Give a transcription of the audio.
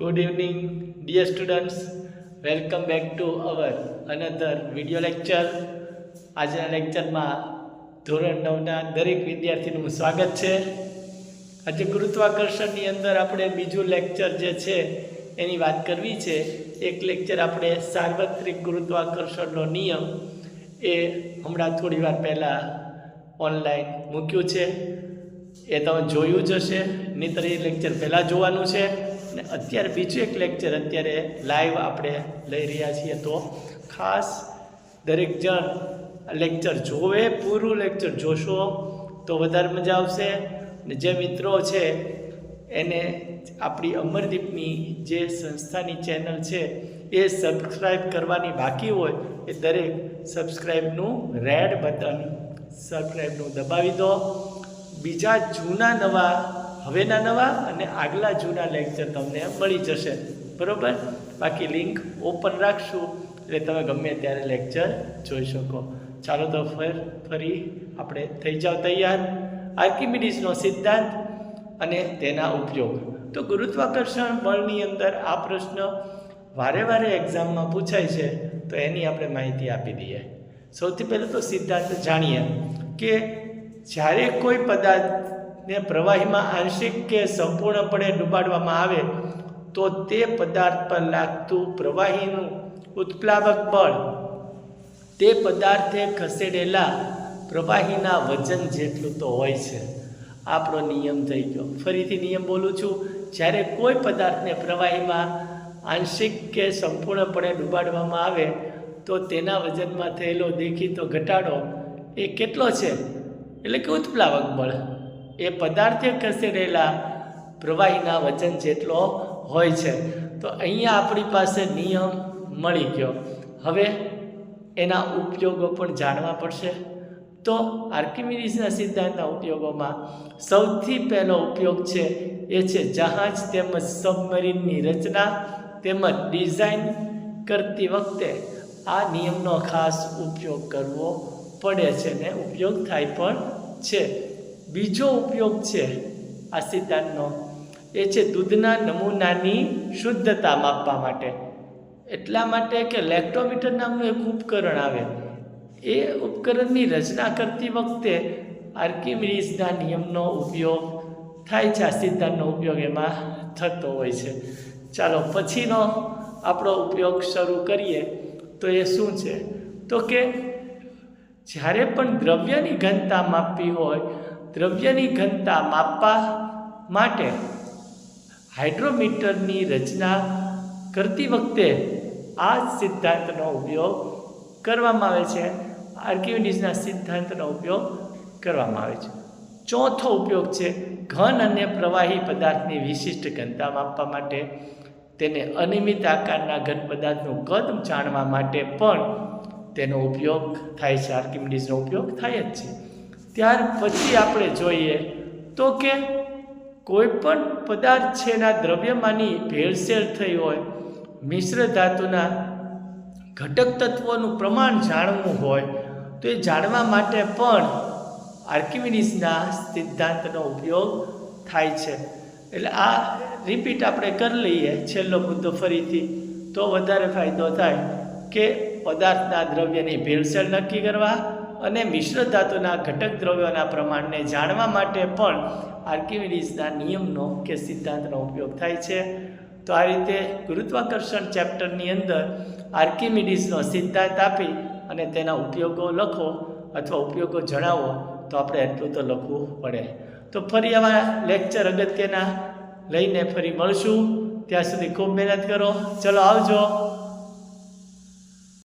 Good evening, dear students. Welcome back to our another video lecture. આજના લેક્ચરમાં ધોરણ નવના દરેક વિદ્યાર્થીનું સ્વાગત છે આજે ગુરુત્વાકર્ષણની અંદર આપણે બીજું લેક્ચર જે છે એની વાત કરવી છે એક લેક્ચર આપણે સાર્વત્રિક ગુરુત્વાકર્ષણનો નિયમ એ હમણાં થોડી વાર પહેલાં ઓનલાઈન મૂક્યું છે એ તમે જોયું જ હશે નહીંતર એ લેક્ચર પહેલાં જોવાનું છે ને અત્યારે બીજું એક લેક્ચર અત્યારે લાઈવ આપણે લઈ રહ્યા છીએ તો ખાસ દરેક જણ લેક્ચર જોવે, પૂરું લેક્ચર જોશો તો વધારે મજા આવશે. ને જે મિત્રો છે, એને આપણી અમરદીપની જે સંસ્થાની ચેનલ છે, એ સબસ્ક્રાઈબ કરવાની બાકી હોય એ દરેક સબસ્ક્રાઈબનું રેડ બટન સબસ્ક્રાઈબનું દબાવી દો. બીજા જૂના નવા હવેના નવા અને આગલા જૂના લેક્ચર તમને મળી જશે. બરાબર? બાકી લિંક ઓપન રાખશું. એટલે તમે ગમે ત્યારે લેક્ચર જોઈ શકો. ચાલો તો ફર, ફરી આપણે થઈ જાઓ તૈયાર. આર્કિમિડીઝનો સિદ્ધાંત અને તેના ઉપયોગ. તો ગુરુત્વાકર્ષણ બળની અંદર આ પ્રશ્ન વારે વારે એક્ઝામમાં પૂછાય છે. તો એની આપણે માહિતી આપી દઈએ. સૌથી પહેલાં તો સિદ્ધાંત જાણીએ કે જ્યારે કોઈ પદાર્થને પ્રવાહીમાં આંશિક કે સંપૂર્ણપણે ડૂબાડવામાં આવે, તો તે પદાર્થ પર લાગતું પ્રવાહીનું ઉત્પ્લાવક બળ, તે પદાર્થે ખસેડેલા પ્રવાહીના વજન જેટલું તો હોય છે. આપણો નિયમ થઈ ગયો. ફરીથી નિયમ બોલું છું, જ્યારે કોઈ પદાર્થને પ્રવાહીમાં આંશિક કે સંપૂર્ણપણે ડૂબાડવામાં આવે, તો તેના વજનમાં થયેલો દેખીતો ઘટાડો એ કેટલો છે? એટલે કે ઉત્પ્લાવક બળ. એ પદાર્થે ખસેડેલા પ્રવાહીના વચન જેટલો હોય છે. તો અહીંયા આપણી પાસે નિયમ મળી ગયો. હવે એના ઉપયોગો પણ જાણવા પડશે. તો આર્કિમિડીઝના સિદ્ધાંતના ઉપયોગોમાં સૌથી પહેલો ઉપયોગ છે એ છે જહાજ તેમજ સબમરીનની રચના તેમજ ડિઝાઇન કરતી વખતે આ નિયમનો ખાસ ઉપયોગ કરવો પડે છે ને ઉપયોગ થાય પણ છે. બીજો ઉપયોગ છે આ સિદ્ધાંતનો. એ છે દૂધના નમૂનાની શુદ્ધતા માપવા માટે. એટલા માટે કે લેક્ટોમીટર નામનું એક ઉપકરણ આવે. એ ઉપકરણની રચના કરતી વખતે આર્કિમિડીસના નિયમનો ઉપયોગ થાય છે. આ સિદ્ધાંતનો ઉપયોગ એમાં થતો હોય છે. ચાલો પછીનો આપણો ઉપયોગ શરૂ કરીએ. તો એ શું છે? તો કે જ્યારે પણ દ્રવ્યની ઘનતા માપવી હોય દ્રવ્યની ઘનતા માપવા માટે હાઇડ્રોમીટરની રચના કરતી વખતે આ સિદ્ધાંતનો ઉપયોગ કરવામાં આવે છે. આર્કિમિડીસના સિદ્ધાંતનો ઉપયોગ કરવામાં આવે છે. ચોથો ઉપયોગ છે ઘન અને પ્રવાહી પદાર્થની વિશિષ્ટ ઘનતા માપવા માટે. તેને અનિયમિત આકારના ઘન પદાર્થનું કદ જાણવા માટે પણ તેનો ઉપયોગ થાય છે. આર્કિમિડીઝનો ઉપયોગ થાય જ છે. ત્યાર પછી આપણે જોઈએ તો કે કોઈ પણ પદાર્થ છે એના દ્રવ્યમાંની ભેળસેળ થઈ હોય, મિશ્ર ધાતુના ઘટક તત્વોનું પ્રમાણ જાણવું હોય, તો એ જાણવા માટે પણ આર્કિમિડીસના સિદ્ધાંતનો ઉપયોગ થાય છે. એટલે આ રિપીટ આપણે કરી લઈએ છેલ્લો મુદ્દો ફરીથી. તો વધારે ફાયદો થાય કે પદાર્થના દ્રવ્યની ભેળસેળ નક્કી કરવા અને મિશ્ર ધાતુના ઘટક દ્રવ્યોના પ્રમાણને જાણવા માટે પણ આર્કિમિડીસના નિયમનો કે સિદ્ધાંતનો ઉપયોગ થાય છે. તો આ રીતે ગુરુત્વાકર્ષણ ચેપ્ટરની અંદર આર્કિમિડીઝનો સિદ્ધાંત આપી અને તેના ઉપયોગો લખો અથવા ઉપયોગો જણાવો તો આપણે એટલું તો લખવું પડે. તો ફરી આવા લેક્ચર અગત્યના લઈને ફરી મળશું. ત્યાં સુધી ખૂબ મહેનત કરો. ચલો આવજો.